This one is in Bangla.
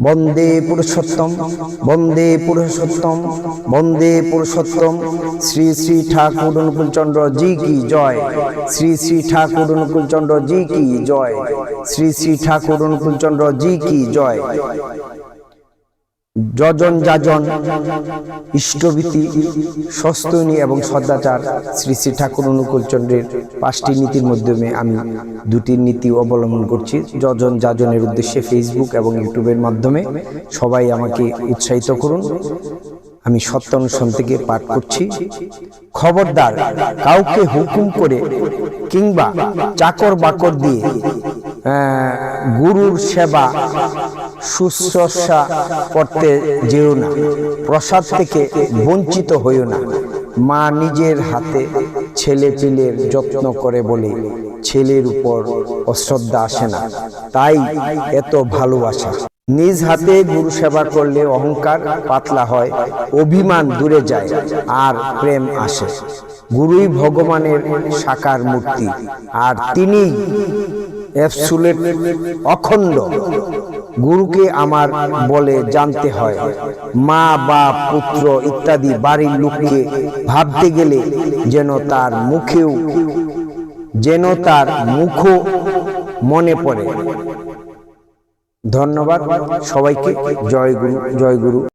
বন্দে পুরুষোত্তম বন্দে পুরুষোত্তম বন্দে পুরুষোত্তম। শ্রী শ্রী ঠাকুর অনুকূলচন্দ্র জি কি জয়। শ্রী শ্রী ঠাকুর অনুকূলচন্দ্র জি কি জয়। শ্রী শ্রী ঠাকুর অনুকূলচন্দ্র জি কি জয়। যজন যাজন, ইষ্টভীতি, সস্তনী এবং সদাচার শ্রী শ্রী ঠাকুর অনুকূল চন্দ্রের পাঁচটি নীতির মাধ্যমে আমি দুটি নীতি অবলম্বন করছি। যজন যাজনের উদ্দেশ্যে ফেসবুক এবং ইউটিউবের মাধ্যমে সবাই আমাকে উৎসাহিত করুন। আমি সত্য অনুসরণ থেকে পাঠ করছি। খবরদার, কাউকে হুকুম করে কিংবা চাকর বাকর দিয়ে গুরুর সেবা শুশ্রূষা করতে যেও না, প্রসাদ থেকে বঞ্চিত হইও না। মা নিজের হাতে ছেলে পিলের যত্ন করে বলে ছেলের উপর অশ্রদ্ধা আসে না, তাই এত ভালোবাসা। নিজ হাতে গুরু সেবা করলে অহংকার পাতলা হয়, অভিমান দূরে যায়, আর প্রেম আসে। গুরুই ভগবানের সাকার মূর্তি, আর তিনি অ্যাবসুলেট অখণ্ড। গুরুকে আমার বলে জানতে হয়। মা, বা পুত্র ইত্যাদি বাড়ির লোককে ভাবতে গেলে যেন তার মুখেও, যেন তার মুখও মনে পড়ে। ধন্যবাদ সবাইকে। জয় গুরু জয় গুরু।